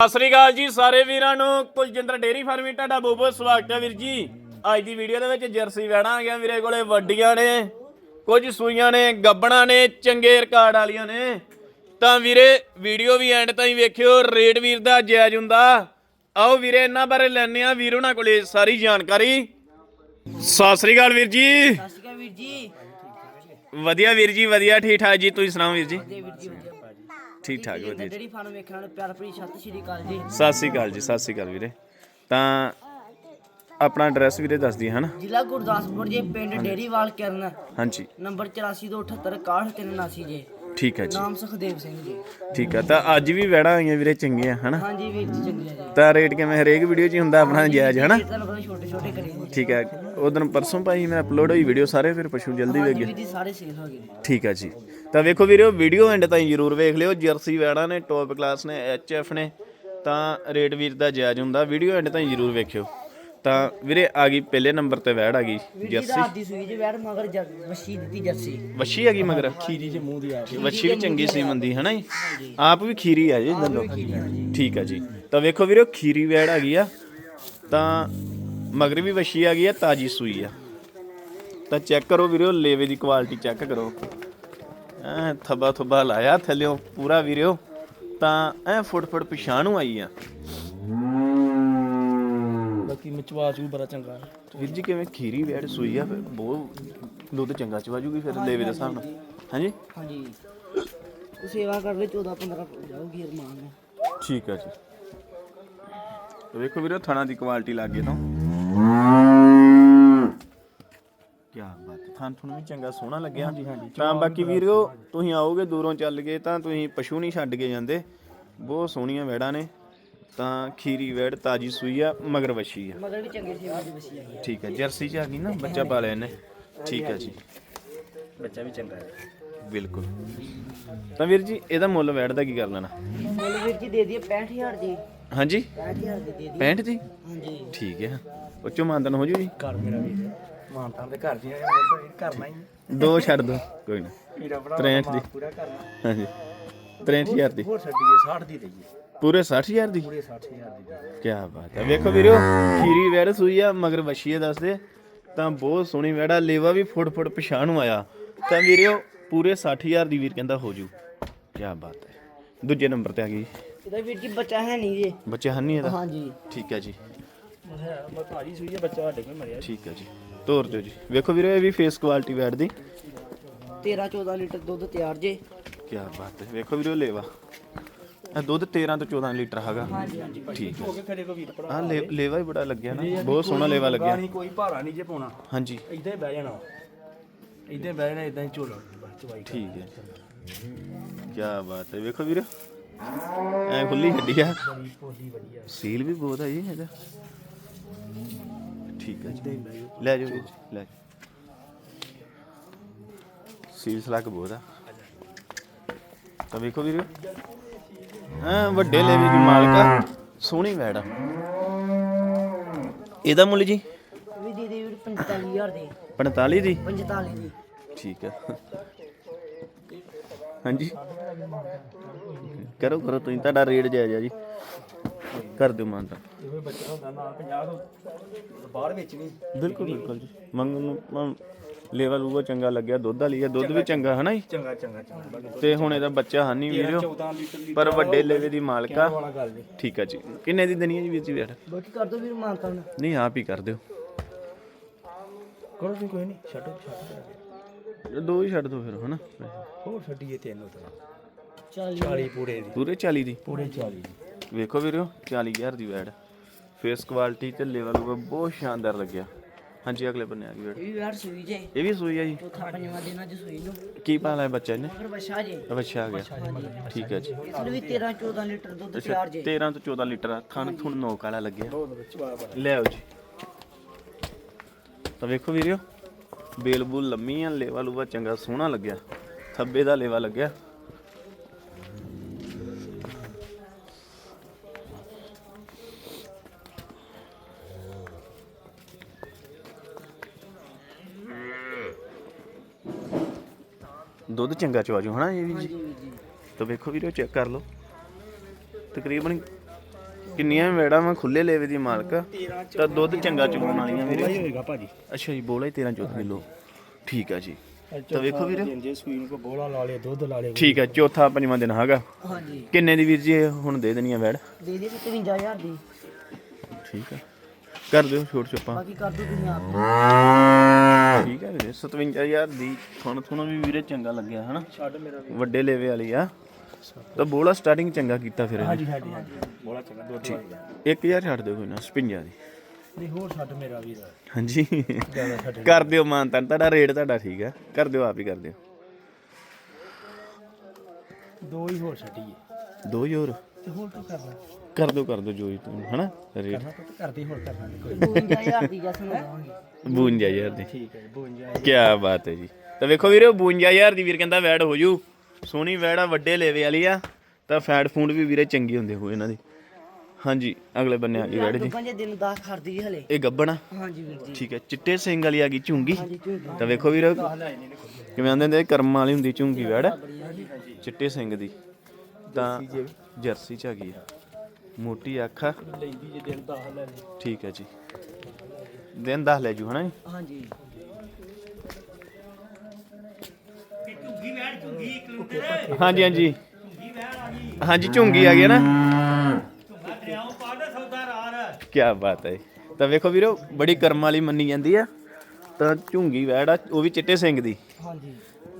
ਸਤਿ ਸ੍ਰੀ ਅਕਾਲ ਜੀ ਸਾਰੇ ਵੀਰਾਂ ਨੂੰ। ਕੁਲਜਿੰਦਰ ਡੇਰੀ ਫਾਰਮਿੰਗ ਤੁਹਾਡਾ ਬਹੁਤ ਬਹੁਤ ਸਵਾਗਤ ਹੈ ਵੀਰ ਜੀ। ਅੱਜ ਦੀ ਵੀਡੀਓ ਦੇ ਵਿੱਚ ਜਰਸੀ ਵੈੜਾਂ ਆ ਗਿਆ ਵੀਰੇ ਕੋਲੇ ਵੱਡੀਆਂ ਨੇ ਕੁਝ ਸੂਈਆਂ ਨੇ ਗੱਬਣਾ ਨੇ ਚੰਗੇ ਰਿਕਾਰਡ ਵਾਲੀਆਂ ਨੇ। ਤਾਂ ਵੀਰੇ ਵੀਡੀਓ ਵੀ ਐਂਡ ਤਾਈਂ ਵੇਖਿਓ ਰੇਟ ਵੀਰ ਦਾ ਜਾਇਜ਼ ਹੁੰਦਾ। ਆਓ ਵੀਰੇ ਇਹਨਾਂ ਬਾਰੇ ਲੈਣੇ ਆ ਵੀਰ ਉਹਨਾਂ ਕੋਲੇ ਸਾਰੀ ਜਾਣਕਾਰੀ। ਸਤਿ ਸ੍ਰੀ ਅਕਾਲ ਵੀਰ ਜੀ। ਸਤਿ ਸ਼੍ਰੀ ਅਕਾਲ ਵੀਰ ਜੀ। ਵਧੀਆ ਵੀਰ ਜੀ ਵਧੀਆ ਠੀਕ ਠਾਕ ਜੀ। ਤੁਸੀਂ ਸੁਣਾਓ ਵੀਰ ਜੀ। ਠੀਕ ਠਾਕ ਵਧੀਆ ਜੀ। ਡੇਰੀ ਫਾਰਮ ਵੇਖਣ ਵਾਲੇ ਪਿਆਰ ਭਰੀ ਸਤਿ ਸ਼੍ਰੀ ਅਕਾਲ ਜੀ। ਸਤਿ ਸ੍ਰੀ ਅਕਾਲ ਜੀ ਸਤਿ ਸ੍ਰੀ ਅਕਾਲ ਵੀਰੇ। ਤਾਂ ਆਪਣਾ ਐਡਰੈਸ ਵੀਰੇ ਦੱਸ ਦਈਏ ਹਨਾ? ਜ਼ਿਲ੍ਹਾ ਗੁਰਦਾਸਪੁਰ ਜੀ ਪਿੰਡ ਡੇਰੀਵਾਲ ਕਿਰਨ। ਹਾਂਜੀ। ਨੰਬਰ 8428761379 ਜੀ। ਠੀਕ ਹੈ ਜੀ। ਨਾਮ ਸੁਖਦੇਵ ਸਿੰਘ ਜੀ। ਠੀਕ ਹੈ ਤਾਂ ਅੱਜ ਵੀ ਵੈੜਾਂ ਆਈਆਂ ਵੀਰੇ ਚੰਗੀਆਂ ਹਨਾ? ਹਾਂਜੀ ਵੀਰ ਜੀ ਚੰਗੀ ਹੈ ਜੀ। ਤਾਂ ਰੇਟ ਕਿਵੇਂ ਹਰੇਕ ਵੀਡੀਓ 'ਚ ਹੀ ਹੁੰਦਾ ਆਪਣਾ ਜਾਇਜ਼ ਹਨਾ? ਇਹ ਤੁਹਾਨੂੰ ਪਤਾ ਛੋਟੇ ਛੋਟੇ ਕਰੇ ਜੀ। ਠੀਕ ਹੈ ਉਦੋਂ ਪਰਸੋਂ ਭਾਈ ਮੈਂ ਅਪਲੋਡ ਹੋਈ ਵੀਡੀਓ ਸਾਰੇ ਫਿਰ ਪਸ਼ੂ ਜਲਦੀ ਵੇਖ ਹਾਂਜੀ ਗਏ ਵੀਰ ਜੀ ਸਾਰੇ ਸੇਲ ਹੋ ਗਏ ਠੀਕ ਹੈ ਜੀ। ਤਾਂ ਵੇਖੋ ਵੀਰੋ ਵੀਡੀਓ ਐਂਡ ਤਾਈਂ ਜਰੂਰ ਵੇਖ ਲਿਓ। ਜਰਸੀ ਵੈੜਾਂ ਨੇ ਟੌਪ ਕਲਾਸ ਨੇ ਐਚਐਫ ਨੇ ਤਾਂ ਰੇਟ ਵੀਰ ਦਾ ਜਾਇਜ਼ ਹੁੰਦਾ। ਵੀਡੀਓ ਐਂਡ ਤਾਈਂ ਜਰੂਰ ਵੇਖਿਓ। ਤਾਂ ਵੀਰੇ ਆ ਗਈ ਪਹਿਲੇ ਨੰਬਰ ਤੇ ਵੈੜ ਆ ਗਈ ਜੀ ਜਰਸੀ ਰਾਤ ਦੀ ਸੂਈ ਜੀ ਵੈੜ ਮਗਰ ਜ- ਵਸ਼ੀ ਦਿੱਤੀ ਜਰਸੀ ਵੱਛੀ ਹੈਗੀ ਮਗਰ? ਖੀਰੀ ਚ ਮੂੰਹ ਦੀ ਆ ਵੱਛੀ ਵੀ ਚੰਗੀ ਸੀ ਮੰਦੀ ਹਨਾ ਜੀ? ਆਪ ਵੀ ਖੀਰੀ ਆ ਜੀ ਦੰਦੋ ਠੀਕ ਆ ਜੀ। ਤਾਂ ਵੇਖੋ ਵੀਰੋ ਖੀਰੀ ਵੈੜ ਹੈਗੀ ਆ ਤਾਂ ਮਗਰ ਵੀ ਵੱਛੀ ਆ ਗਈ ਆ ਤਾਜੀ ਸੂਈ ਆ। ਤਾਂ ਚੈੱਕ ਕਰੋ ਵੀਰੋ ਲੇਵੇ ਦੀ ਕੁਆਲਿਟੀ ਚੈੱਕ ਕਰੋ। ਐ ਥੱਬਾ ਥੱਬਾ ਲਾਇਆ ਥੱਲਿਓ ਪੂਰਾ ਵੀਰੋ ਤਾਂ ਐ ਫੁੱਟ ਫੁੱਟ ਪਿਛਾਂ ਨੂੰ ਆਈ ਆ। ਬਾਕੀ ਮਚਵਾਚ ਵੀ ਬੜਾ ਚੰਗਾ। ਵੀਰ ਜੀ ਕਿਵੇਂ ਖੀਰੀ ਵੈੜ ਸੂਈ ਆ ਫਿਰ ਬਹੁਤ ਦੁੱਧ ਚੰਗਾ ਚਵਾ ਜੂਗੀ ਫਿਰ ਲੇਵੇ ਦੇ ਹਿਸਾਬ ਨਾਲ। ਹਾਂਜੀ? ਹਾਂਜੀ। ਉਹ ਸੇਵਾ ਕਰ ਲੈ 14 15 ਜਾਊਗੀ ਅਰਮਾਨ ਨੂੰ ਠੀਕ ਹੈ ਜੀ। ਤੇ ਵੇਖੋ ਵੀਰੋ ਥਣਾ ਦੀ ਕੁਆਲਿਟੀ ਲੱਗੇ ਤੋਂ। ਕੀ ਬਾਤ ਹੈ ਥਣ ਤੁਹਾਨੂੰ ਵੀ ਚੰਗਾ ਸੋਹਣਾ ਲੱਗਿਆ। ਹਾਂਜੀ ਹਾਂਜੀ ਤਾਂ ਬਾਕੀ ਵੀਰੋ ਤੁਸੀਂ ਆਓਗੇ ਦੂਰੋਂ ਚੱਲ ਗਏ ਤਾਂ ਤੁਸੀਂ ਪਸ਼ੂ ਨਹੀਂ ਛੱਡ ਕੇ ਜਾਂਦੇ। ਬਹੁਤ ਸੋਹਣੀਆਂ ਵੈੜਾਂ ਨੇ। ਤਾਂ ਖੀਰੀ ਵੈੜ ਤਾਜੀ ਸੂਈ ਆ ਮਗਰ ਵੱਛੀ ਆ। ਮਗਰ ਵੀ ਚੰਗੇ ਸੇਵਾ ਦੀ ਵਸ਼ੀ ਆਈ ਠੀਕ ਹੈ ਜਰਸੀ ਚ ਆ ਗਈ ਨਾ ਬੱਚਾ ਪਾ ਲਿਆ ਇਹਨੇ। ਠੀਕ ਹੈ ਜੀ। ਬੱਚਾ ਵੀ ਚੰਗਾ ਹੈ। ਬਿਲਕੁਲ। ਤਾਂ ਵੀਰ ਜੀ ਇਹਦਾ ਮੁੱਲ ਵੈੜ ਦਾ ਕੀ ਕਰ ਲੈਣਾ? ਮੁੱਲ ਵੀਰ ਜੀ ਦੇ ਦਈਏ 65000 ਦੀ। ਹਾਂਜੀ? 65000 ਦੀ ਦੇ ਦਈਏ। 65 ਜੀ ਹਾਂਜੀ। ਠੀਕ ਹੈ ਉੱਚੋਂ ਮਾਨਦਨ ਹੋ ਜੂ ਜੀ ਘਰ ਮੇਰਾ ਵੀ ਮਾਨਤਾਂ ਦੇ ਘਰ ਦੀ ਕਰਨਾ ਹੀ ਦੋ ਛੱਡ ਦੋ ਕੋਈ ਨਾ। ਮੇਰਾ ਬੜਾ 63 ਦੀ। ਪੂਰਾ ਕਰਨਾ। ਹਾਂਜੀ। 63000 ਦੀ। ਹੋਰ ਛੱਡੀਏ 60 ਦੀ ਲਈਏ ਪੂਰੇ 60000 ਦੀ? ਪੂਰੇ 60000 ਦੀ ਦੇ। ਕੀ ਬਾਤ ਹੈ। ਵੇਖੋ ਵੀਰੋ ਖੀਰੀ ਵੈੜ ਸੂਈ ਆ ਮਗਰ ਵਛੀਏ ਦੱਸਦੇ। ਤਾਂ ਬਹੁਤ ਸੋਹਣੀ ਵੈੜਾ ਲੇਵਾ ਵੀ ਫੁੱਟ ਫੁੱਟ ਪਛਾਣ ਨੂੰ ਆਇਆ। ਤਾਂ ਵੀਰੋ ਪੂਰੇ 60000 ਦੀ ਵੀਰ ਕਹਿੰਦਾ ਹੋ ਜੂ। ਕੀ ਬਾਤ ਹੈ। ਦੂਜੇ ਨੰਬਰ ਤੇ ਆ ਗਈ। ਇਹਦਾ ਵੀਰ ਜੀ ਬੱਚਾ ਹੈ ਨਹੀਂ ਜੀ। ਬੱਚੇ ਹਨ ਨਹੀਂ ਇਹਦਾ? ਹਾਂਜੀ ਠੀਕ ਹੈ ਜੀ। ਮੈਂ ਭਾਜੀ ਸੂਈ ਹੈ ਬੱਚਾ ਸਾਡੇ ਕੋਲ ਮਰਿਆ। ਠੀਕ ਹੈ ਜੀ। ਤੋਰ ਦਿਓ ਜੀ। ਵੇਖੋ ਵੀਰੋ ਇਹ ਵੀ ਫੇਸ ਕੁਆਲਿਟੀ ਵੈੜ ਦੀ। 13 14 ਲੀਟਰ ਦੁੱਧ ਤਿਆਰ ਜੇ। ਕੀ ਬਾਤ ਹੈ। ਵੇਖੋ ਵੀਰੋ ਲੇਵਾ। ਇਹ ਦੁੱਧ 13 ਤੋਂ 14 ਲੀਟਰ ਹੈਗਾ। ਠੀਕ ਹੈ। ਕੇ ਖੜੇ ਕੋ ਵੀਰ ਭਰਾ ਆ ਲੇਵਾ ਹੀ ਬੜਾ ਲੱਗਿਆ ਨਾ। ਬਹੁਤ ਸੋਹਣਾ ਲੇਵਾ ਲੱਗਿਆ। ਨਹੀਂ ਕੋਈ ਭਾਰਾ ਨਹੀਂ ਜੇ ਪਾਉਣਾ। ਹਾਂਜੀ। ਇਦਾਂ ਹੀ ਬਹਿ ਜਾਣਾ। ਇਦਾਂ ਬਹਿ ਜਾਣਾ ਇਦਾਂ ਹੀ ਝੋਲਾ ਬਸ ਚਵਾਈ ਠੀਕ ਹੈ। ਕੀ ਬਾਤ ਹੈ। ਵੇਖੋ ਵੀਰ। ਐ ਖੁੱਲੀ ਛੱਡੀ ਆ। ਸੀਲ ਵੀ ਬਹੁਤ ਹੈ ਜੀ ਇਹਦਾ। ਠੀਕ ਹੈ ਜੀ। ਲੈ ਜਾਓ ਵੀਰ ਜੀ, ਲੈ ਜਾਓ। ਸੀਲ ਸਲੱਗ ਬਹੁਤ ਆ। ਤਾਂ ਵੇਖੋ ਵੀਰ। ਹਾਂ ਵੱਡੇ ਲੈਵਲ ਦੀ ਮਾਲਕਾ ਸੋਹਣੀ ਵੈੜ ਆ। ਇਹਦਾ ਮੁੱਲ ਜੀ? ਵੀ ਦੇ ਦੇ ਵੀਰ 45000 ਦੀ। 45 ਦੀ? 45 ਦੀ। ਠੀਕ ਹੈ ਹਾਂਜੀ। ਕਰੋ ਕਰੋ ਤੁਸੀਂ ਤੁਹਾਡਾ ਰੇਟ ਜਾਇਜ਼ ਆ ਜੀ। ਕਰ ਦਿਓ ਮਾਨਤਾ। ਜਿਵੇਂ ਬੱਚਾ ਹੁੰਦਾ ਨਾਲ 50 ਤੋਂ ਬਾਹਰ ਵਿੱਚ ਨਹੀਂ ਬਿਲਕੁਲ ਬਿਲਕੁਲ ਜੀ। ਮੰਗਣ ਨੂੰ ਲੇਵਲ ਉਹ ਚੰਗਾ ਲੱਗਿਆ ਦੁੱਧ ਵਾਲੀ ਆ ਦੁੱਧ ਵੀ ਚੰਗਾ ਹੈ ਨਾ ਜੀ? ਚੰਗਾ ਚੰਗਾ ਚੰਗਾ। ਤੇ ਹੁਣ ਇਹਦਾ ਬੱਚਾ ਹੈ ਨਹੀਂ ਵੀਰੋ 14 ਲੀਟਰ ਦੀ ਪਰ ਵੱਡੇ ਲੇਵੇ ਦੀ ਮਾਲਕਾ ਵਾਲਾ ਗੱਲ ਨਹੀਂ ਠੀਕ ਹੈ ਜੀ। ਕਿੰਨੇ ਦੀ ਦੇਣੀ ਹੈ ਜੀ ਵੀਰ ਜੀ ਵੇਟ? ਬਾਕੀ ਕਰ ਦੋ ਵੀਰ ਮਾਨਤਾ ਨੂੰ ਨਹੀਂ ਆਪ ਹੀ ਕਰ ਦਿਓ। ਕਰੋ ਤੁਸੀਂ ਕੋਈ ਨਹੀਂ ਛੱਡੋ ਛੱਡ। ਦੋ ਹੀ ਛੱਡ ਦਿਓ ਫਿਰ ਹਨਾ? ਹੋਰ ਛੱਡੀਏ ਤੈਨੂੰ ਤਾਂ 40 40 ਪੂਰੇ ਦੀ। ਪੂਰੇ 40 ਦੀ? ਪੂਰੇ 40 ਵੇਖੋ ਵੀਰੋ 40000 ਦੀ ਵੈਡ ਫੇਸ ਕੁਆਲਿਟੀ ਤੇ ਲੈਵਲ ਬਹੁਤ ਸ਼ਾਨਦਾਰ ਲੱਗਿਆ। ਹਾਂਜੀ ਅਗਲੇ ਬੰਨੇ ਆ ਗਈ ਇਹ ਵੀ ਵੈੜ ਸੂਈ ਜੇ। ਇਹ ਵੀ ਸੂਈ ਆ ਜੀ। ਚੌਥਾ ਪੰਜਵਾਂ ਦਿਨ ਅੱਜ ਸੂਈ ਨੂੰ। ਕੀ ਪਾਲਾ ਹੈ ਬੱਚਾ ਇਹਨੇ? ਮਗਰ ਬੱਚਾ ਜੇ। ਅੱਛਾ ਆ ਗਿਆ। ਠੀਕ ਹੈ ਜੀ। ਇਹਨੂੰ ਵੀ 13 14 ਲੀਟਰ ਦੁੱਧ ਤਿਆਰ ਜੇ। 13 ਤੋਂ 14 ਲੀਟਰ ਆ, ਥਣ ਥੁਣ ਨੋਕ ਵਾਲਾ ਲੱਗਿਆ। ਲੈ ਆਓ ਜੀ। ਤਾਂ ਵੇਖੋ ਵੀਰਿਓ ਬੇਲ ਬੂਲ ਲੰਮੀ ਆ ਲੇਵਾ ਲੂਵਾ ਚੰਗਾ ਸੋਹਣਾ ਲੱਗਿਆ। ਥੱਬੇ ਦਾ ਲੇਵਾ ਲੱਗਿਆ। ਦੁੱਧ ਚੰਗਾ ਚਵਾਜੂ ਹਨਾ ਇਹ ਵੀ ਜੀ? ਤਾਂ ਵੇਖੋ ਵੀਰੋ ਚੈੱਕ ਕਰ ਲਓ। ਤਕਰੀਬਨ ਕਿੰਨੀਆਂ ਵੇੜਾ ਮੈਂ ਖੁੱਲੇ ਲੇਵੇ ਦੀ ਮਾਲਕ। ਤਾਂ ਦੁੱਧ ਚੰਗਾ ਚੁਗਣ ਵਾਲੀਆਂ ਵੀਰੇ। ਹੋਏਗਾ ਭਾਜੀ। ਅੱਛਾ ਜੀ ਬੋਲਾ ਹੀ 13 14 ਕਿਲੋ। ਠੀਕ ਆ ਜੀ। ਤਾਂ ਵੇਖੋ ਵੀਰੇ। ਜੇ ਸੂਈ ਨੂੰ ਕੋ ਬੋਲਾ ਲਾ ਲੇ ਦੁੱਧ ਲਾ ਲੇ। ਠੀਕ ਆ ਚੌਥਾ ਪੰਜਵਾਂ ਦਿਨ ਹੈਗਾ। ਹਾਂਜੀ। ਕਿੰਨੇ ਦੀ ਵੀਰ ਜੀ ਇਹ ਹੁਣ ਦੇ ਦੇਣੀ ਆ ਵੈੜ? ਦੇ ਦੇ 55000 ਦੀ। ਠੀਕ ਆ। ਕਰ ਦਿਓ ਛੋਟ ਛੱਪਾਂ। ਬਾਕੀ ਕਰ ਦੋ ਤੁਸੀਂ ਆਪ। ਠੀਕ ਆ ਵੀਰੇ 57000 ਦੀ ਤੁਹਾਨੂੰ ਤੁਹਾਨੂੰ ਵੀ ਵੀਰੇ ਚੰਗਾ ਲੱਗਿਆ ਹਨਾ? ਛੱਡ ਮੇਰਾ ਵੀ। ਵੱਡੇ ਲੇਵੇ ਵਾਲੀ ਆ। ਤਾਂ ਬੋਲਾ ਸਟਾਰਟਿੰਗ ਚੰਗਾ ਕੀਤਾ ਫਿਰ ਇਹਨੇ। ਹਾਂਜੀ ਹਾਂਜੀ ਹਾਂਜੀ। ਬੋਲਾ ਚੰਗਾ ਦੁੱਧ ਵਾਲਾ। 1000 ਛੱਡ ਦਿਓ ਕੋਈ ਨਾ 56 ਦੀ। ਨਹੀਂ ਹੋਰ ਛੱਡ ਮੇਰਾ ਵੀਰ ਹਾਂਜੀ। ਜ਼ਿਆਦਾ ਛੱਡ ਕਰ ਦਿਓ ਮਾਨ ਤਾਂ ਤੁਹਾਡਾ ਰੇਟ ਤੁਹਾਡਾ ਠੀਕ ਆ। ਕਰ ਦਿਓ ਆਪ ਹੀ ਕਰ ਦਿਓ। ਦੋ ਹੀ ਹੋਰ ਛੱਡੀਏ। ਦੋ ਹੀ ਹੋਰ? ਤੇ ਹੋਰ ਕੀ ਕਰਨਾ ਕਰ ਦਿਓ ਕਰ ਦਿਓ ਜੋ ਹੀ ਤੂੰ ਹਨਾ? ਰੇਟ। ਕਰਨਾ ਤਾਂ ਕਰਦੇ ਹੋਰ ਕਰਨਾ ਨੀ ਕੋਈ। 52000 ਦੀ ਜਸਨ ਦਵਾਂਗੇ 52000 ਦੀ। ਠੀਕ ਹੈ 52 ਕੀ ਬਾਤ ਹੈ ਜੀ। ਤਾਂ ਵੇਖੋ ਵੀਰੇ 52000 ਦੀ ਵੀਰ ਕਹਿੰਦਾ ਵੈੜ ਹੋ ਜੂ। ਸੋਹਣੀ ਵੈੜ ਆ ਵੱਡੇ ਲੇਵੇ ਵਾਲੀ ਆ। ਤਾਂ ਫੈਟ ਫੂਡ ਵੀ ਵੀਰੇ ਚੰਗੀ ਹੁੰਦੇ ਹੋ ਇਹਨਾਂ ਦੀ। ਹਾਂਜੀ ਅਗਲੇ ਬੰਨੇ ਆ ਗਈ ਵੈੜ ਜੀ। ਗੱਪਾਂ ਜੇ ਦਿਨ 10 ਖੜਦੀ ਜੀ ਹਲੇ। ਇਹ ਗੱਬਣਾ ਹਾਂਜੀ ਵੀਰ ਜੀ। ਠੀਕ ਹੈ ਚਿੱਟੇ ਸਿੰਘ ਵਾਲੀ ਆ ਗਈ ਝੁੰਗੀ। ਤਾਂ ਵੇਖੋ ਵੀਰੇ ਕਿਵੇਂ ਆਂਦੇ ਹੁੰਦੇ ਕਰਮ ਵਾਲੀ ਹੁੰਦੀ ਝੁੰਗੀ ਵੈੜ। ਚਿੱਟੇ ਸਿੰਘ ਦੀ। ਤਾਂ ਜਰਸੀ ਚ ਆ ਗਈ ਆ। ਮੋਟੀ ਅੱਖ। ਆ ਲੈਂਦੀ ਜੇ ਦਿਨ 10 ਲੈ ਲੈ ਠੀਕ ਹੈ ਜੀ। ਦਿਨ ਦੱਸ ਲੈ ਜੂ ਹਨਾ ਜੀ? ਹਾਂਜੀ। ਹਾਂਜੀ ਹਾਂਜੀ। ਹਾਂਜੀ ਝੁੰਗੀ ਆ ਗਿਆ ਨਾ? ਕੀ ਬਾਤ ਹੈ ਤਾਂ ਵੇਖੋ ਵੀਰੋ ਬੜੀ ਕਰਮ ਵਾਲੀ ਮੰਨੀ ਜਾਂਦੀ ਆ। ਤਾਂ ਝੁੰਗੀ ਵੈੜ ਆ ਉਹ ਵੀ ਚਿੱਟੇ ਸਿੰਘ ਦੀ। ਹਾਂਜੀ।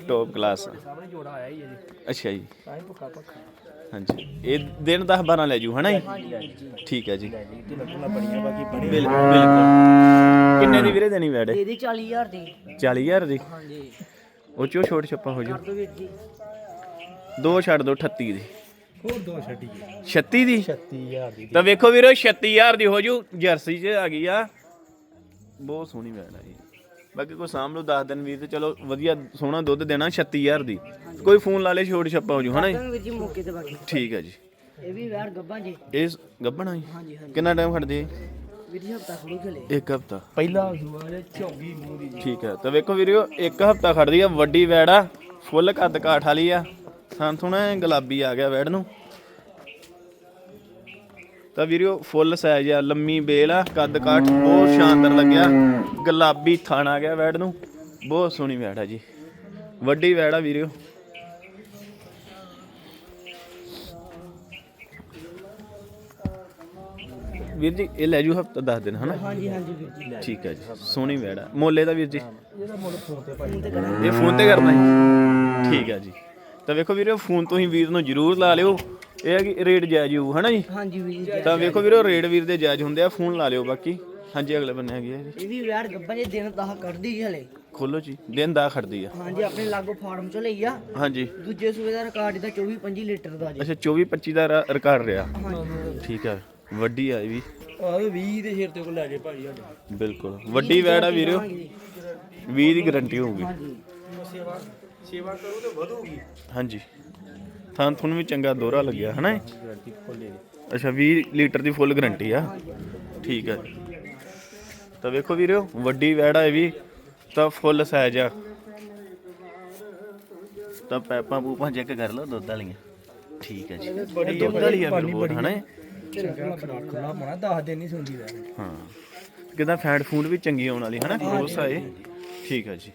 ਟੌਪ ਕਲਾਸ ਸਾਹਮਣੇ ਜੋੜਾ ਆਇਆ ਹੀ ਹੈ ਜੀ। ਅੱਛਾ ਜੀ। ਤਾਂ ਹੀ ਭੁੱਖਾ ਭੁੱਖਾ। ਹਾਂਜੀ। ਇਹ ਦਿਨ 10 12 ਲੈ ਜੂ ਹਨਾ ਜੀ? ਠੀਕ ਹੈ ਜੀ। ਤੇ ਲੱਗਣਾ ਬੜੀਆਂ ਬਾਕੀ ਬੜੇ ਬਿਲ- ਬਿਲਕੁਲ। ਕਿੰਨੇ ਦੀ ਵੀਰੇ ਦੇਣੀ ਵੈੜ? ਦੇ ਦੇ 40000 ਦੀ। 40000 ਦੀ? ਹਾਂਜੀ। ਉਹ ਚੋ ਛੋਟ ਛੱਪਾ ਹੋ ਜੂ। ਕਰ ਦੋ ਵੀਰ ਜੀ। ਦੋ ਛੱਡ ਦੋ 38 ਦੀ। ਹੋਰ ਦੋ ਛੱਡੀਏ 36 ਦੀ? 36000 ਦੀ। ਤਾਂ ਵੇਖੋ ਵੀਰੋ 36000 ਦੀ ਹੋ ਜੂ। ਜਰਸੀ 'ਚ ਆ ਗਈ ਆ। ਬਹੁਤ ਸੋਹਣੀ ਵੈੜ ਆ ਜੀ। ਬਾਕੀ ਕੋਈ ਸਾਂਭ ਲਓ 10 ਦਿਨ ਵੀਰ ਤੇ ਚਲੋ ਵਧੀਆ ਸੋਹਣਾ ਦੁੱਧ ਦੇਣਾ 36000 ਦੀ। ਕੋਈ ਫੋਨ ਲਾ ਲੇ ਛੋਟ ਛੱਪਾ ਹੋ ਜੂ ਹਨਾ ਜੀ? ਵੀਰ ਜੀ ਮੌਕੇ ਤੇ ਬਾਕੀ। ਠੀਕ ਹੈ ਜੀ। ਇਹ ਵੀ ਵੈਰ ਗੱਬਾਂ ਜੀ। ਇਹ ਗੱਬਣਾ ਜੀ? ਕਿੰਨਾ ਟਾਈਮ ਖੜਦੇ ਵੀਰ ਜੀ ਹਫਤਾ ਖੜੂ ਇੱਕ ਹਫਤਾ। ਪਹਿਲਾ ਮੂੰਹ ਦੀ ਠੀਕ ਹੈ ਤਾਂ ਵੇਖੋ ਵੀਰੋ ਇੱਕ ਹਫਤਾ ਖੜਦੀ ਆ ਵੱਡੀ ਵੈੜ ਆ ਫੁੱਲ ਕੱਦ ਕਾਠ ਵਾਲੀ ਆ। ਸੰਥੁਣਾ ਗੁਲਾਬੀ ਆ ਗਿਆ ਵੈੜ ਨੂੰ। ਤਾਂ ਵੀਰੋ ਫੁੱਲ ਸਾਈਜ਼ ਆ ਲੰਮੀ ਬੇਲ ਆ ਕੱਦ ਕਾਠ ਬਹੁਤ ਸ਼ਾਨਦਾਰ ਲੱਗਿਆ। ਗੁਲਾਬੀ ਥਣ ਆ ਗਿਆ ਵੈੜ ਨੂੰ। ਬਹੁਤ ਸੋਹਣੀ ਵੈੜ ਆ ਜੀ। ਵੱਡੀ ਵੈੜ ਆ ਵੀਰੋ ਵੀਰ ਜੀ ਇਹ ਲੈ ਜੂ ਹਫਤਾ 10 ਦਿਨ ਹਨਾ? ਹਾਂਜੀ ਹਾਂਜੀ ਵੀਰ ਜੀ। ਠੀਕ ਹੈ ਜੀ ਸੋਹਣੀ ਵੈੜ ਆ। ਮੋਲੇ ਦਾ ਵੀਰ ਜੀ? ਇਹਦਾ ਮੁੱਲ ਫੋਨ ਤੇ ਭਾਈ ਇਹ ਫੋਨ ਤੇ ਕਰਨਾ ਜੀ ਠੀਕ ਹੈ ਜੀ। ਤਾਂ ਵੇਖੋ ਵੀਰੋ ਫੋਨ ਤੋਂ ਹੀ ਵੀਰ ਨੂੰ ਜਰੂਰ ਲਾ ਲਿਓ। ਇਹ ਹੈ ਕਿ ਰੇਟ ਜਾਇਜ਼ ਹੋਊ ਹਨਾ ਜੀ? ਹਾਂਜੀ ਵੀਰ ਜੀ ਤਾਂ ਵੇਖੋ ਵੀਰੋ ਰੇਟ ਵੀਰ ਦੇ ਜਾਇਜ਼ ਹੁੰਦੇ ਆ ਫੋਨ ਲਾ ਲਿਓ ਬਾਕੀ। ਹਾਂਜੀ ਅਗਲੇ ਬੰਨੇ ਹੈਗੀ ਆ। ਜੀ ਇਹ ਵੀ ਵੈਰ ਗੱਬਾਂ ਜੇ ਦਿਨ 10 ਕੱਢਦੀ ਜੀ ਹਲੇ। ਖੋਲੋ ਜੀ ਦਿਨ ਦਾ ਖੜਦੀ ਆ। ਹਾਂਜੀ ਆਪਣੇ ਲਾਗੋ ਫਾਰਮ ਚੋਂ ਲਈ ਆ। ਹਾਂਜੀ। ਦੂਜੇ ਸੂਏ ਦਾ ਰਿਕਾਰਡ ਇਹਦਾ 24 25 ਲੀਟਰ ਦਾ ਜੀ। ਅੱਛਾ 24 25 ਦਾ ਰ- ਰਿਕਾਰਡ ਰਿਹਾ। ਹਾਂਜੀ। ਠੀਕ ਆ ਵੱਡੀ ਆ ਇਹ ਵੀ। ਆਹ 20 ਦੇ ਸਿਰ ਤੇ ਕੋ ਲੈ ਜੇ ਭਾਈ ਸਾਡੇ। ਬਿਲਕੁਲ ਵੱਡੀ ਵੈੜ ਆ ਵੀਰੋ। 20 ਦੀ ਗਾਰੰਟੀ ਹੋਊਗੀ। ਹਾਂਜੀ। ਸੇਵਾ ਸੇਵਾ ਕਰੋ ਤੇ ਵਧੂਗੀ। ਹਾਂਜੀ। ਥਾਂ ਤੁਹਾਨੂੰ ਵੀ ਚੰਗਾ ਦੋਹਰਾ ਲੱਗਿਆ ਹਨਾ ਅੱਛਾ 20 ਲੀਟਰ ਦੀ ਫੁੱਲ ਗਾਰੰਟੀ ਆ। ਠੀਕ ਹੈ ਤਾਂ ਵੇਖੋ ਵੀਰੋ ਵੱਡੀ ਵੈੜ ਆ ਇਹ ਵੀ ਤਾਂ ਫੁੱਲ ਸਾਈਜ਼ ਆ। ਤਾਂ ਪੈਪਾਂ ਪੂਪਾਂ ਚੈੱਕ ਕਰ ਲਓ ਦੁੱਧ ਵਾਲੀਆਂ। ਠੀਕ ਹੈ ਜੀ। ਇਹ ਦੁੱਧ ਵਾਲੀ ਆ ਬਹੁਤ ਹਨਾ ਇਹ? ਚੰਗਾ ਖਰਾਬ ਖੁੱਲਾ ਮਣਾ 10 ਦਿਨ ਨਹੀਂ ਸੁਣਦੀ ਵੈ ਹਾਂ। ਕਿਦਾਂ ਫੈਟ ਫੂਡ ਵੀ ਚੰਗੀ ਆਉਣ ਵਾਲੀ ਹਨਾ? ਰੋਸ ਆ ਇਹ। ਠੀਕ ਹੈ ਜੀ।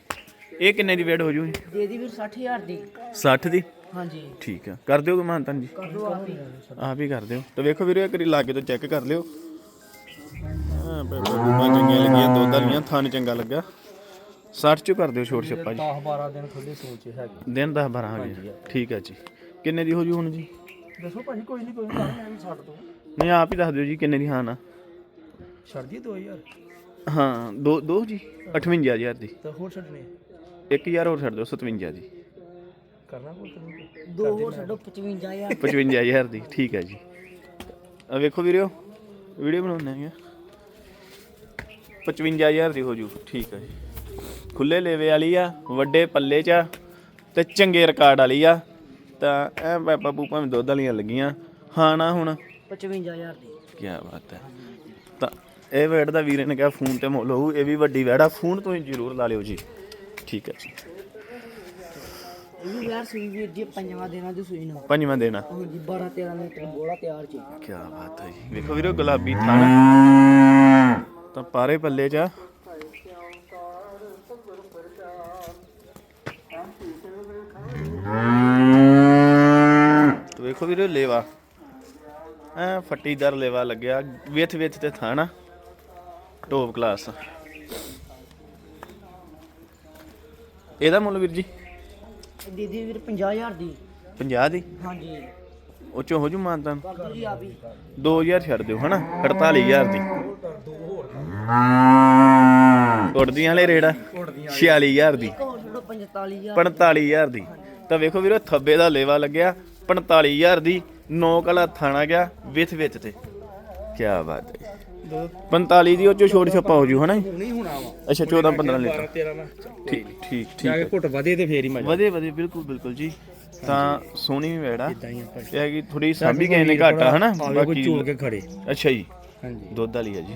ਇਹ ਕਿੰਨੇ ਦੀ ਵੇੜ ਹੋ ਜੂ? ਦੇ ਦੀ ਵੀਰ 60000 ਦੀ। 60 ਦੀ? ਹਾਂਜੀ। ਠੀਕ ਆ। ਕਰ ਦਿਓਗੇ ਮਾਨਤਨ ਜੀ। ਕਰ ਦੋ ਆਪ ਹੀ। ਆਪ ਹੀ ਕਰ ਦਿਓ। ਤਾਂ ਵੇਖੋ ਵੀਰੇ ਇੱਕ ਵਾਰੀ ਲਾਗੇ ਤੋਂ ਚੈੱਕ ਕਰ ਲਿਓ। ਹਾਂ ਬੇਬੇ ਚੰਗੀਆਂ ਲੱਗੀਆਂ ਦੁੱਧ ਵਾਲੀਆਂ ਥਣ ਚੰਗਾ ਲੱਗਾ। 60 ਚ ਕਰ ਦਿਓ ਛੋਟ ਛੱਪਾ ਜੀ। 10 12 ਦਿਨ ਖੁੱਲੇ ਸੋਚ ਹੈਗੇ। ਦਿਨ 10 12 ਆ ਗਏ। ਠੀਕ ਹੈ ਜੀ। ਕਿੰਨੇ ਦੀ ਹੋ ਜੂ ਹੁਣ ਜੀ? ਦੱਸੋ ਭਾਜੀ ਕੋਈ ਨਹੀਂ ਕੋਈ ਨਹੀਂ ਮੈਂ ਵੀ ਛੱਡ ਦੋ ਨਹੀਂ ਆਪ ਹੀ ਦੱਸ ਦਿਓ ਜੀ ਕਿੰਨੇ ਦੀ ਹਾਂ ਨਾ ਛੱਡ ਦਈਏ 2000 ਹਾਂ ਦੋ ਦੋ ਜੀ? 58000 ਦੀ। ਤਾਂ ਹੋਰ ਛੱਡਨੇ 1000 ਹੋਰ ਛੱਡ ਦਿਓ 57 ਦੀ। ਕਰਨਾ ਕੋਈ ਨਹੀਂ। ਦੋ ਹੋਰ ਛੱਡੋ 55000 55000 ਦੀ ਠੀਕ ਹੈ ਜੀ। ਆ ਵੇਖੋ ਵੀਰਿਓ ਵੀਡੀਓ ਬਣਾਉਂਦੇ ਆ। 55000 ਦੀ ਹੋ ਜੂ ਠੀਕ ਹੈ ਜੀ। ਖੁੱਲੇ ਲੇਵੇ ਵਾਲੀ ਆ ਵੱਡੇ ਪੱਲੇ ਚ ਆ ਤੇ ਚੰਗੇ ਰਿਕਾਰਡ ਵਾਲੀ ਆ। ਤਾਂ ਐ ਪਾਪਾ ਪੂਪਾਂ ਵੀ ਦੁੱਧ ਵਾਲੀਆਂ ਲੱਗੀਆਂ ਹਾਂ ਨਾ ਹੁਣ? 55000 ਦੀ। ਕੀ ਬਾਤ ਹੈ। ਤਾਂ ਇਹ ਵੇੜ ਦਾ ਵੀਰੇ ਨੇ ਕਿਹਾ ਫੋਨ ਤੇ ਮੁੱਲ ਹੋਊ ਇਹ ਵੀ ਵੱਡੀ ਵੇੜ ਆ ਫੋਨ ਤੋਂ ਹੀ ਜ਼ਰੂਰ ਲਾ ਲਿਓ ਜੀ। ਠੀਕ ਹੈ ਜੀ। ਇਹ ਵੀ ਯਾਰ ਸੂਈ ਵੀਰ ਜੀ ਪੰਜਵਾਂ ਦਿਨਾਂ ਦੀ ਸੂਈ ਨਾ। ਪੰਜਵਾਂ ਦੇਣਾ ਹਾਂਜੀ 12 13 ਲੀਟਰ ਗੋਲਾ ਤਿਆਰ ਜੀ ਕੀ ਬਾਤ ਹੈ ਜੀ। ਵੇਖੋ ਵੀਰੋ ਗੁਲਾਬੀ ਥਣ। ਤਾਂ ਪਾਰੇ ਪੱਲੇ ਚ ਆ। ਤੇ ਵੇਖੋ ਵੀਰੋ ਲੇਵਾ। ਐ ਫੱਟੀਦਾਰ ਲੇਵਾ ਲੱਗਿਆ। ਵਿਥ ਵਿਥ ਤੇ ਥਾਣਾ ਟੋਪ ਕਲਾਸ ਇਹਦਾ ਮੁੱਲ ਵੀਰ ਜੀ? ਦੀਦੀ ਵੀਰ 50000 ਦੀ। 50 ਦੀ? ਹਾਂਜੀ। ਉਹ ਚੋਂ ਹੋ ਜੂ ਮਾਨਤਾਨ? ਕਰ ਦੋ ਜੀ ਆ ਵੀ। 2000 ਛੱਡ ਦਿਓ ਹਨਾ? 48000 ਦੀ। ਉੜਦੀਆਂ ਵਾਲੇ ਰੇੜਾ 46000 ਦੀ। ਇੱਕ ਹੋਰ ਛੱਡੋ 45000 45000 ਦੀ। ਤਾਂ ਵੇਖੋ ਵੀਰੋ ਥੱਬੇ ਦਾ ਲੇਵਾ ਲੱਗਿਆ 45000 ਦੀ ਨੌ ਕਲਾ ਥਾਣਾ ਗਿਆ ਵਿਥ ਵਿੱਚ ਤੇ। ਕੀ ਬਾਤ ਹੈ 45 ਦੀ ਉਹ ਚੋਂ ਛੋਟ ਛੱਪਾ ਹੋ ਜੂ ਹਨਾ ਜੀ? ਨਹੀਂ ਹੋਣਾ ਵਾ। ਅੱਛਾ 14 15 ਲੀਟਰ। 13 ਨਾ। ਠੀਕ ਠੀਕ ਜਾ ਕੇ ਠੀਕ ਘੁੱਟ ਵਧੇ ਤੇ ਫੇਰ ਹੀ ਮਜ਼ਾ। ਵਧੇ ਵਧੇ ਬਿਲਕੁਲ ਬਿਲਕੁਲ ਜੀ। ਤਾਂ ਸੋਹਣੀ ਵੇੜਾ ਇਦਾਂ ਹੀ ਆਪਾਂ ਇਹ ਹੈ ਕਿ ਥੋੜੀ ਸਾਂਭੀ ਗਏ ਨੇ ਘਾਟਾ ਹਨਾ? ਬਾਕੀ ਕੋਈ ਝੂਲ ਕੇ ਖੜੇ। ਅੱਛਾ ਜੀ। ਹਾਂਜੀ। ਦੁੱਧ ਵਾਲੀ ਹੈ ਜੀ।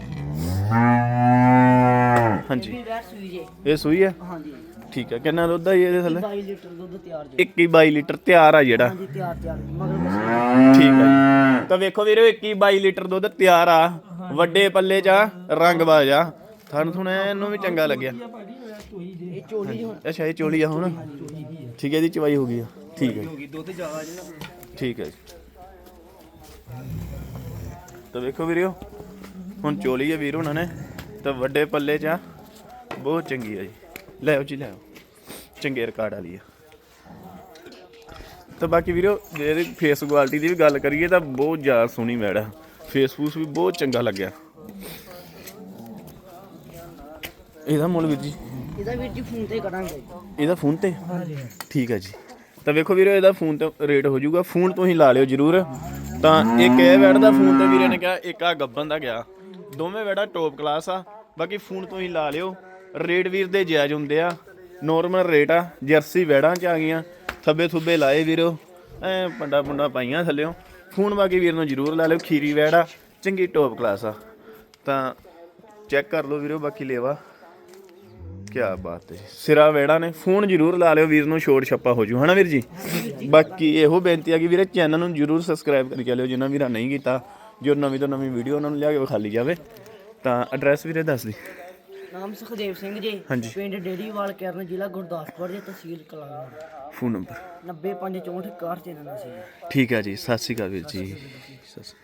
ਹਾਂਜੀ। ਵੀ ਵੈਰ ਸੂਈ ਜੇ ਇਹ ਸੂਈ ਹੈ ਹਾਂਜੀ। ਠੀਕ ਹੈ ਕਿੰਨਾ ਦੁੱਧ ਆ ਜੀ ਇਹਦੇ ਥੱਲੇ? 22 ਲੀਟਰ ਦੁੱਧ ਤਿਆਰ ਜੀ। 21 22 ਲੀਟਰ ਤਿਆਰ ਆ ਜਿਹੜਾ। ਹਾਂਜੀ ਤਿਆਰ ਤਿਆਰ। ਮਗਰ ਬਸ ਠੀਕ ਹੈ ਤਾਂ ਵੇਖੋ ਵੀਰੋ 21 22 ਲੀਟਰ ਦੁੱਧ ਤਿਆਰ ਆ। ਵੱਡੇ ਪੱਲੇ ਚ ਆ, ਰੰਗਬਾਜ ਆ। ਤੁਹਾਨੂੰ ਥੋੜਾ ਇਹਨੂੰ ਵੀ ਚੰਗਾ ਲੱਗਿਆ। ਇਹ ਚੋਲੀ ਹੁਣ ਅੱਛਾ ਇਹ ਚੋਲੀ ਆ ਹੁਣ। ਠੀਕ ਹੈ ਜੀ ਚਵਾਈ ਹੋ ਗਈ ਆ। ਠੀਕ ਹੈ ਜੀ, ਦੁੱਧ ਜ਼ਿਆਦਾ ਜੀ ਠੀਕ ਹੈ ਜੀ। ਤਾਂ ਵੇਖੋ ਵੀਰਿਓ ਹੁਣ ਚੋਲੀ ਹੈ ਵੀਰ ਉਹਨਾਂ ਨੇ। ਤਾਂ ਵੱਡੇ ਪੱਲੇ ਚ ਆ। ਬਹੁਤ ਚੰਗੀ ਆ ਜੀ। ਲੈ ਆਓ ਜੀ ਲੈ ਆਓ। ਚੰਗੇ ਰਿਕਾਰਡ ਵਾਲੀ ਆ। ਤਾਂ ਬਾਕੀ ਵੀਰੋ ਜੇ ਇਹਦੀ ਫੇਸ ਕੁਆਲਿਟੀ ਦੀ ਵੀ ਗੱਲ ਕਰੀਏ ਤਾਂ ਬਹੁਤ ਜ਼ਿਆਦਾ ਸੋਹਣੀ ਮੈੜ ਫੇਸ ਫੂਸ ਵੀ ਬਹੁਤ ਚੰਗਾ ਲੱਗਿਆ। ਇਹਦਾ ਮੁੱਲ ਵੀਰ ਜੀ? ਇਹਦਾ ਵੀਰ ਜੀ ਫੋਨ ਤੇ ਕਰਾਂਗੇ। ਇਹਦਾ ਫੋਨ ਤੇ? ਠੀਕ ਹੈ ਜੀ। ਤਾਂ ਵੇਖੋ ਵੀਰੋ ਇਹਦਾ ਫੋਨ ਤੇ ਰੇਟ ਹੋ ਜਾਊਗਾ। ਫੋਨ ਤੋਂ ਹੀ ਲਾ ਲਿਓ ਜਰੂਰ। ਤਾਂ ਇੱਕ ਇਹ ਵੈੜ ਦਾ ਫੋਨ ਤੇ ਵੀਰੇ ਨੇ ਕਿਹਾ ਇੱਕ ਆ ਗੱਬਨ ਦਾ ਗਿਆ। ਦੋਵੇਂ ਵੈੜਾ ਟੌਪ ਕਲਾਸ ਆ। ਬਾਕੀ ਫੋਨ ਤੋਂ ਹੀ ਲਾ ਲਿਓ। ਰੇਟ ਵੀਰ ਦੇ ਜਾਇਜ਼ ਹੁੰਦੇ ਆ। ਨੋਰਮਲ ਰੇਟ ਆ। ਜਰਸੀ ਵੈੜਾਂ ਚ ਆ ਗਈਆਂ। ਥੱਬੇ ਥੁੱਬੇ ਲਾਏ ਵੀਰੋ। ਐ ਪੰਡਾ ਪੁੰਡਾ ਪਾਈਆਂ ਥੱਲਿਓ। ਫੋਨ ਬਾਕੀ ਵੀਰ ਨੂੰ ਜਰੂਰ ਲਾ ਲਿਓ, ਖੀਰੀ ਵੈੜਾ ਚੰਗੀ ਟੌਪ ਕਲਾਸ ਆ। ਤਾਂ ਚੈੱਕ ਕਰ ਲਓ ਵੀਰੋ ਬਾਕੀ ਲੇਵਾ। ਕੀ ਬਾਤ ਹੈ ਸਿਰਾ ਵੇੜਾ ਨੇ ਫੋਨ ਜਰੂਰ ਲਾ ਲਿਓ, ਵੀਰ ਨੂੰ ਛੋੜ ਛੱਪਾ ਹੋ ਜੂ। ਹਨਾ ਵੀਰ ਜੀ? ਬਾਕੀ ਇਹੋ ਬੇਨਤੀ ਆ ਕਿ ਵੀਰੇ ਚੈਨਲ ਨੂੰ ਜਰੂਰ ਸਬਸਕ੍ਰਾਈਬ ਕਰਕੇ ਲਿਓ, ਜਿਨ੍ਹਾਂ ਵੀਰਾਂ ਨਹੀਂ ਕੀਤਾ। ਜੋ ਨਵੀਂ ਤੋਂ ਨਵੀਂ ਵੀਡੀਓ ਉਹਨਾਂ ਨੂੰ ਲਿਆ ਕੇ ਵਿਖਾ ਲਈ ਜਾਵੇ। ਤਾਂ ਐਡਰੈਸ ਵੀਰੇ ਦੱਸ ਦੀ। ਨਾਮ ਸੁਖਦੇਵ ਸਿੰਘ ਜੀ। ਹਾਂਜੀ। ਪਿੰਡ ਡੇੜੀਵਾਲ ਕਰਨ ਜ਼ਿਲ੍ਹਾ ਗੁਰਦਾਸਪੁਰ ਜੀ ਤਹਿਸੀਲ ਕਲਾਨੌਰ ਫੋਨ ਨੰਬਰ 9564 61 ਸੀ। ਠੀਕ ਹੈ ਜੀ ਸਤਿ ਸ਼੍ਰੀ ਅਕਾਲ ਵੀਰ ਜੀ। ਸਤਿ ਸ਼੍ਰੀ ਅਕਾਲ।